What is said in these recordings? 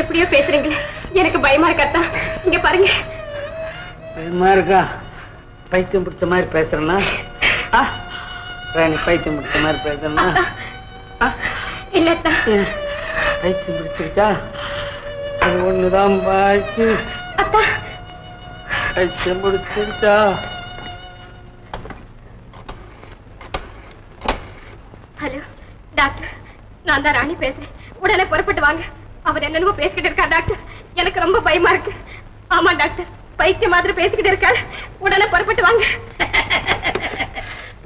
எப்படியோ பேசுறீங்களே. எனக்கு பயமா இருக்கத்தா இங்க பாருங்க. பயமா இருக்கா? பைத்தியம் பிடிச்ச மாதிரி பேசுறேன்னா? ராணி பைத்தியம் பிடிச்ச மாதிரி பேசுறேன்னா? ஏன், பைத்தியம் பிடிச்சிருச்சா? அது ஒண்ணுதான் அத்தா. பைத்தியம் பிடிச்சிருச்சா? Hello doctor. நான் தான் ராணி பேசுறேன். உடனே புறப்பட்டு வாங்க. அவர் என்னென்னவோ பேசிக்கிட்டு இருக்கார் டாக்டர். எனக்கு ரொம்ப பயமா இருக்கு. ஆமா டாக்டர். பைத்தியம் மாதிரி பேசிக்கிட்டு இருக்காரு. உடனே புறப்பட்டு வாங்க.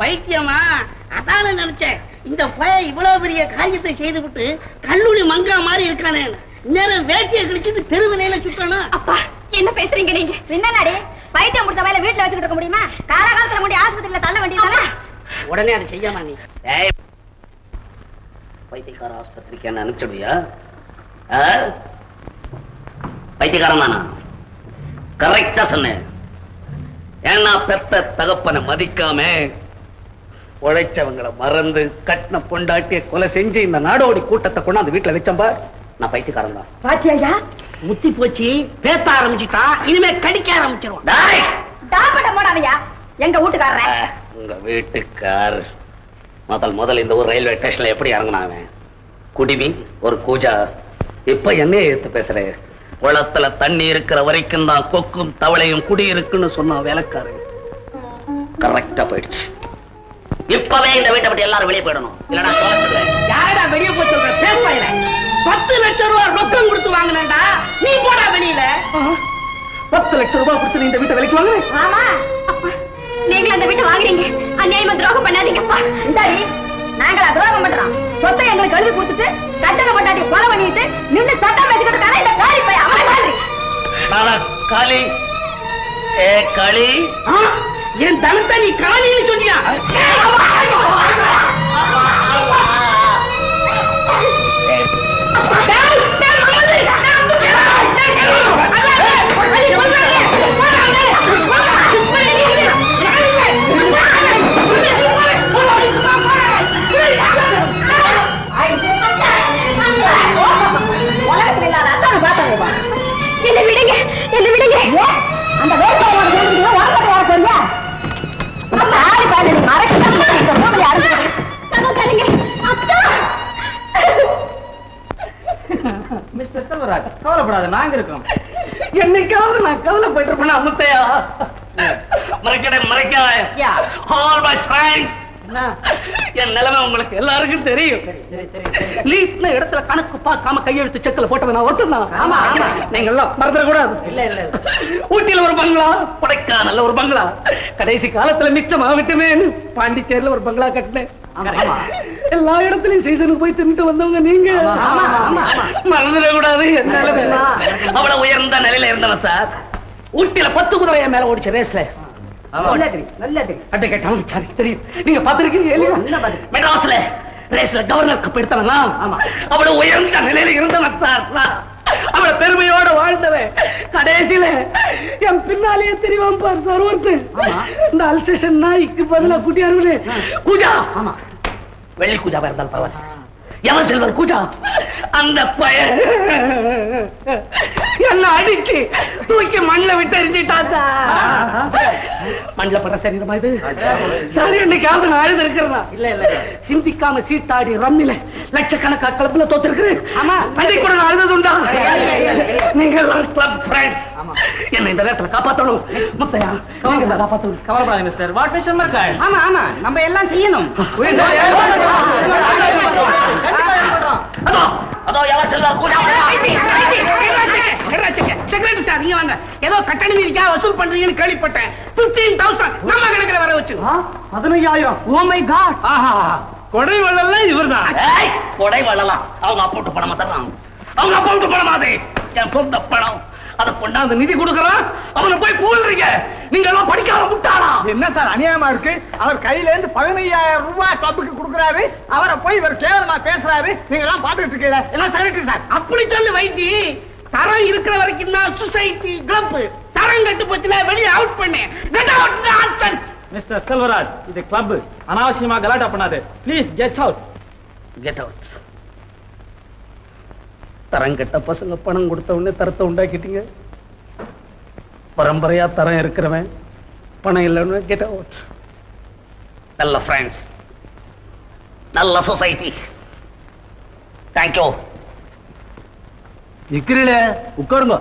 பைத்தியமா? அதான நினைச்சேன். இந்த பய இவ்வளவு பெரிய காரியத்தை செய்துவிட்டு கல்லூரி மங்கா மாதிரி இருக்கானே. நேரம் வேட்டியை கிழிச்சிட்டு தெருவிலையில சுத்தணும் அப்பா என்ன பேசுறீங்க நீங்க? என்னடி பைத்தியம் முடிச்ச வயல வீட்டுல வச்சுக்கிட்டு இருக்க முடியுமா? காலகாலத்துல முடி ஆஸ்பத்திரியில தள்ள வேண்டியதானே உடனே அதை செய்யாமா நீ. ஏய், பைத்தியக்கார ஆஸ்பத்திரிக்கு என்ன அனுப்பிச்சிடுவியா? பைத்தியக்காரன் தானா கரெக்டா சொன்னேன். ஏன்னா பெத்த தகப்பனை மதிக்காம உழைச்சவங்களை மறந்து கட்டின பொண்டாட்டிய கொலை செஞ்சு இந்த நாடோடி கூட்டத்தை கொண்டாந்து வீட்டுல வச்சம்பா நான் பைத்தியக்காரன் தான். பாத்தியா முத்தி போச்சு பேத்த ஆரம்பிச்சுட்டான் இனிமே கடிக்க போடாதையா? எங்க வீட்டுக்காரர? உங்க வீட்டுக்கார் முதல் முதல் இந்த ஒரு ரயில்வே ஸ்டேஷன்ல எப்படி இறங்கினாங்க குடிமி ஒரு கூஜா. இப்ப என்னைய எடுத்து பேசுறேன் குளத்துல தண்ணி இருக்கிற வரைக்கும் தான் கொக்கும் தவளையும் குடி இருக்குன்னு சொன்னா வேலைக்காரு கரெக்டா போயிடுச்சு. இப்பவே இந்த வீட்டை விட்டு எல்லாரும் வெளியே போயிடணும். இல்லடா யாரடா வெளியே சொல்ற பேசுவாயில பத்து லட்சம் ரூபாய் ரொக்கம் கொடுத்து வாங்கினேன்டா. நீ போடா வெளியில. பத்து லட்சம் ரூபாய் கொடுத்து நீ இந்த வீட்டை விலைக்கு வாங்க ஆமா. அப்பா நீங்க அந்த வீட்டை வாங்குறீங்க. அநியாயமா துரோகம் பண்ணாதீங்கப்பா இந்தாடி நாங்களா துரோகம் பண்றோம் சொத்தை எங்களுக்கு எழுதி கொடுத்துட்டு கட்டணம் கொண்டாடி கொலை பண்ணிட்டு நின்னு சட்டம் இருக்கானே இந்த காலி பையன் அவன் மாதிரி காளி ஏ காளி என் தனத்தை நீ காளின்னு சொன்னியா கவலைப்படாத நாங்க இருக்கோம். என்னைக்காவது நான் கவலைப்பட்டு இருப்பேன் அமுத்தையா மறைக்கடை மறைக்காத ஆல் மை ஃப்ரெண்ட்ஸ் என் நிலைமை உங்களுக்கு எல்லாருக்கும் தெரியும். லீட்ன இடத்துல கணக்கு பார்க்காம கையெழுத்து செக்கல போட்டவன் நான் ஒருத்தன் ஆமா, ஆமா. நீங்க எல்லாம் மறந்துட கூடாது இல்ல இல்ல. ஊட்டியில ஒரு பங்களா கொடைக்கானல்ல ஒரு பங்களா. கடைசி காலத்துல மிச்சம் ஆகட்டுமே பாண்டிச்சேரியில ஒரு பங்களா கட்டினேன். எல்லா இடத்துலயும் சீசனுக்கு போய் தின்னுட்டு வந்தவங்க நீங்க. மறந்துட கூடாது அவ்வளவு உயர்ந்த நிலையில இருந்தவன் சார். ஊட்டியில பத்து குதிரை மேல ஓடிச்ச ரேஸ்ல. நீங்க பாத்திருக்கீங்க. மெட்ராஸ்ல ரேஸ்ல கவர்னர் கப் எடுத்தவனா? ஆமா. அவ்வளவு உயர்ந்த நிலையில இருந்தவன் சார். அவ்வளவு பெருமையோட வாழ்ந்தவன். கடைசியில என் பின்னாலேயே தெரியும் பார் சார் ஒருத்தன். ஆமா. இந்த அல்சேஷன் நாய்க்கு பதிலா குட்டியாரு கூஜா. ஆமா. வெள்ளி கூஜாவா இருந்தாலும் பரவாயில்ல. எவன் செல்வர் கூஜா? அந்த பையன். என்ன அடிச்சு தூக்கி மண்ணில் விட்டு எரிஞ்சிட்டாச்சா மண்ணில் படுற சரீரமா இது? சரி என்னைக்காவது நான் அழுது இருக்கிறதா? இல்ல இல்ல. சிந்திக்காம சீட்டாடி ரம்மில லட்சக்கணக்கா கிளப்ல தோத்திருக்கிறேன் ஆமா. பள்ளி கூட நான் அழுதது உண்டா நீங்க கிளப் ஃப்ரெண்ட்ஸ் ஆமா. என்ன இந்த நேரத்துல காப்பாத்தணும். முத்தையா நீங்க காப்பாத்தணும். கவலைப்படாத மிஸ்டர் வாட் மர்காய் ஆமா ஆமா. நம்ம எல்லாம் செய்யணும் அதோ அதோ எவன் செல்வார் கூட நீங்க வாங்க. ஏதோ கட்டண நிதிக்காக வசூல் பண்றீங்கன்னு கேள்விப்பட்டேன். பிப்டீன் தௌசண்ட் நம்ம கணக்குல வர வச்சு. பதினையாயிரம். Oh my God. ஆஹா கொடை வள்ளல் இவர்தான். ஏய், கொடை வள்ளலாம் அவங்க அப்பா விட்டு பணமா தர்றாங்க. அவங்க அப்பா விட்டு பணமாதே என் சொந்த பணம். அதை கொண்டாந்து நிதி கொடுக்கறான் அவனை போய் போடுறீங்க நீங்க எல்லாம் படிக்காத முட்டாளா? என்ன சார் அநியாயமா இருக்கு? அவர் கையில இருந்து பதினையாயிரம் ரூபாய் கிளப்புக்கு கொடுக்குறாரு. அவரை போய் இவர் கேவலமா பேசுறாரு. நீங்க எல்லாம் பாத்துட்டு இருக்கீங்க. எல்லாம் செக்ரட்டரி சார். அப்படி சொல்லு வைத்தி. தரம் இருக்கிற வரைக்கும் தான் சொசைட்டி கிளப் தரம் கட்டு போச்சுல வெளியே அவுட் பண்ணு. Get out nonsense mister Selvaraj இது கிளப் அனாவசியமா கலாட்டா பண்ணாது. Please get out get out தரங்கெட்ட பசங்க பணம் கொடுத்த உடனே தரத்தை உண்டாக்கிட்டீங்க. பரம்பரையா தரம் இருக்கிறவன் பணம் இல்லைன்னு கெட்ட அவுட் நல்ல ஃப்ரெண்ட்ஸ் நல்ல சொசைட்டி தேங்க்யூ நிக்கிறீங்களே உட்காருங்க.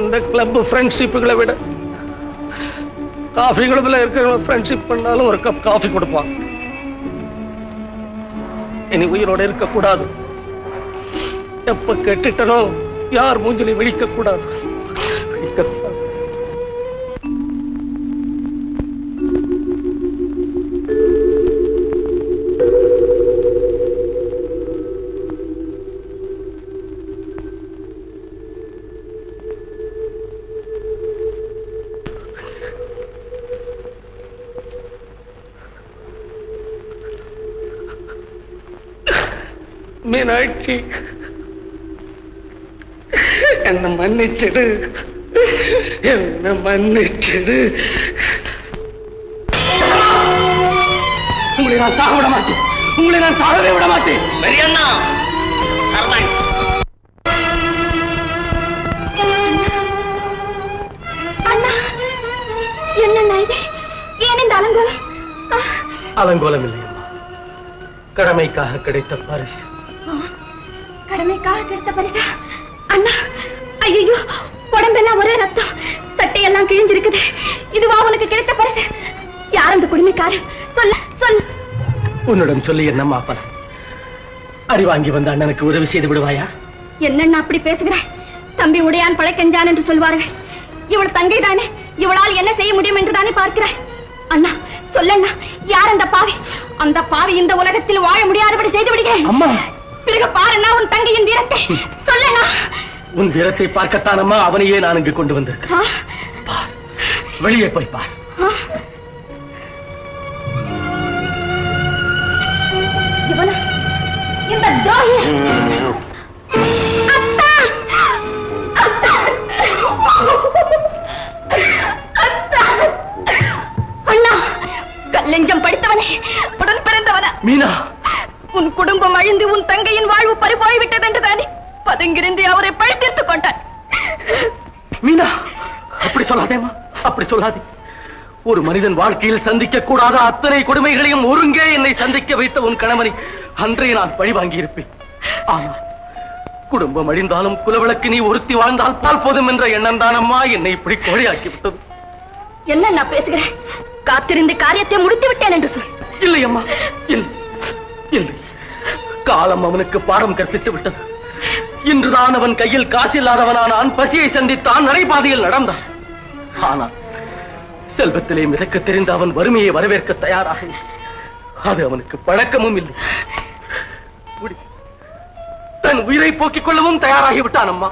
இந்த கிளப் ஃப்ரெண்ட்ஷிப்புகளை விட காஃபி கிளப்ல இருக்கிறவங்க ஃப்ரெண்ட்ஷிப் பண்ணாலும் ஒரு கப் காஃபி கொடுப்பான். இனி உயிரோட இருக்கக்கூடாது. எப்ப கெட்டுட்டனோ யார் மூஞ்சிலையும் விழிக்க கூடாது மீனாட்சி என்ன மன்னிச்சிடு. என்ன மன்னிச்சிடு. உங்களை நான் சாக விட மாட்டேன். உங்களை நான் சாகவே விட மாட்டேன். பெரியண்ணா அலங்கோலம்? இல்லை கடமைக்காக கிடைத்த பரிசு. கடமைக்காக கிடைத்த பரிசா? அண்ணா ஐயோ உடம்பெல்லாம் ஒரே ரத்தம். சட்டையெல்லாம் கிழிஞ்சிருக்குது. இதுவா உனக்கு கிடைத்த பரிசு? யார் அந்த குடுமைக்காரன்? சொல்ல சொல். உன்னிடம் சொல்லி என்னம்மா பலம் அடி வாங்கி வந்த அண்ணனுக்கு உதவி செய்து விடுவாயா? என்னண்ணா அப்படி பேசுகிறாய்? தம்பி உடையான் பழக்கெஞ்சான் என்று சொல்வார்கள். இவள் தங்கை தானே இவளால் என்ன செய்ய முடியும் என்று தானே பார்க்கிறாய்? அண்ணா சொல்லண்ணா யார் அந்த பாவி? அந்த பாவி இந்த உலகத்தில் வாழ முடியாதபடி செய்து விடுகிறேன். அம்மா! பிறகு பாருண்ணா உன் தங்கையின் வீரத்தை. சொல்லண்ணா. உன் வீரத்தை பார்க்கத்தான் அம்மா அவனையே நான் இங்கு கொண்டு வந்திருக்கிறேன். வெளியே போய் பார். இந்த! அண்ணா கல்லெஞ்சம் படித்தவனே உடன் பிறந்தவனா? மீனா! உன் குடும்பம் அழிந்து உன் தங்கையின் வாழ்வு பறிபோய் விட்டது என்று தானே பதுங்கிருந்து அவரை பழித்தீர்த்துக் கொண்டான் மீனா அப்படி சொல்லாதேம்மா அப்படி சொல்லாதே. ஒரு மனிதன் வாழ்க்கையில் சந்திக்க கூடாத அத்தனை கொடுமைகளையும் ஒருங்கே என்னை சந்திக்க வைத்த உன் கணவனை அன்றே நான் பழி வாங்கி இருப்பேன் ஆனால் குடும்பம் அழிந்தாலும் குலவிளக்கு நீ ஒருத்தி வாழ்ந்தால் பால் போதும் என்ற எண்ணம் தானம்மா என்னை இப்படி கோழையாக்கி விட்டது என்ன நான் பேசுகிறேன்? காத்திருந்து காரியத்தை முடித்து விட்டேன் என்று சொல். இல்லை அம்மா இல்லை இல்லை. காலம் அவனுக்கு பாடம் கற்பித்து விட்டது. இன்றுதான் அவன் கையில் காசில்லாதவனானான் பசியை சந்தித்தான். நடைபாதையில் நடந்தான். ஆனால் செல்வத்திலே மிதக்க தெரிந்த அவன் வறுமையை வரவேற்க தயாராக அது அவனுக்கு பழக்கமும் இல்லை. தன் உயிரை போக்கிக் கொள்ளவும் தயாராகி விட்டான் அம்மா.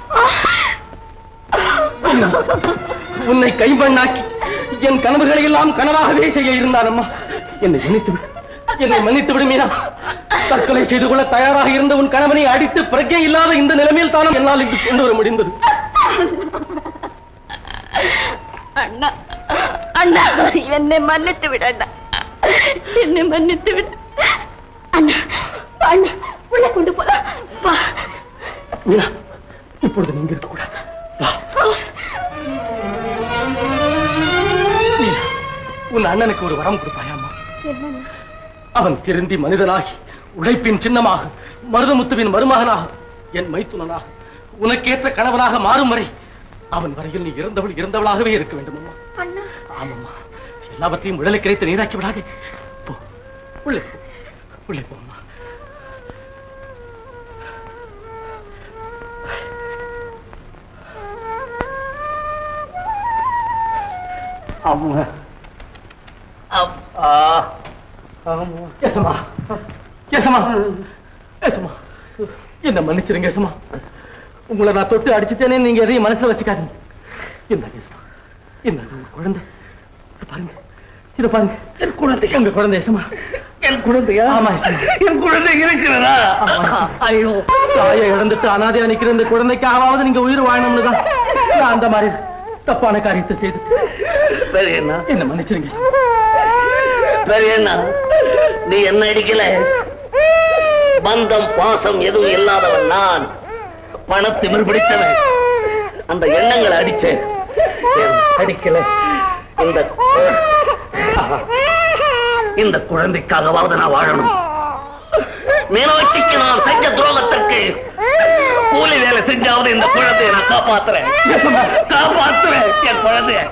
உன்னை கைமண்ணாக்கி என் கனவுகளை எல்லாம் கனவாகவே செய்ய இருந்தான் அம்மா. என்னை நினைத்து என்னை மன்னித்து விடு மீனா. தற்கொலை செய்து கொள்ள தயாராக இருந்த உன் கணவனை அடித்து பிரஜை இல்லாத இந்த நிலைமையில் தானும் என்னால் இங்கு கொண்டு வர முடிந்தது. அண்ணா அண்ணா என்னை மன்னித்து விடு அண்ணா. என்னை மன்னித்து விடு. அண்ணா அண்ணா உள்ள கொண்டு போலாம் வா. மீனா இப்பொழுது நீங்க இருக்கக்கூடாது வா. மீனா உன் அண்ணனுக்கு ஒரு வரம் கொடுப்பாயாமா அவன் திருந்தி மனிதனாகி உழைப்பின் சின்னமாக மருதமுத்துவின் மருமகனாக என் மைத்துனனாக உனக்கேற்ற கணவனாக மாறும் வரை அவன் வரையில் நீ இறந்தவள் இறந்தவளாகவே இருக்க வேண்டும் அம்மா. அண்ணா. ஆமாம்மா. எல்லாவற்றையும் உடலை கிடைத்து நீராக்கி விடாதே. போ. உள்ளே போ. உள்ளே போ அம்மா. ஏசமா என்ன மன்னிச்சிருங்க ஏசமா உங்களை நான் தொட்டு அடிச்சுட்டேனே நீங்க எதையும் மனசுல வச்சுக்காதீங்க. என்ன ஏசமா என்ன குழந்தை? பாருங்க. இத பாருங்க. என் குழந்தை. எங்க குழந்தை ஏசமா என் குழந்தையா? ஆமா என் குழந்தை இருக்கிறதா? ஐயோ. தாயை இழந்துட்டு அனாதையா நிக்கிற இந்த குழந்தைக்காவது நீங்க உயிர் வாழணும்னு தான். நான் அந்த மாதிரி தப்பான காரியத்தை செய்து பெரியண்ணா என்ன மன்னிச்சிருங்க. பெரியண்ணா நீ என்ன அடிக்கல? பந்தம் பாசம் எதுவும் இல்லாதவன் நான். பணத்திமிர் பிடிச்சவன் அந்த எண்ணங்களை அடிச்சேன் அடிக்கல? இந்த இந்த குழந்தைக்காகவாவது நான் வாழணும். மீனாட்சிக்கு நான் செஞ்ச துரோகத்திற்கு கூலி வேலை செஞ்சாவது இந்த குழந்தையை நான் காப்பாத்துறேன். காப்பாத்துறேன் என் குழந்தைய.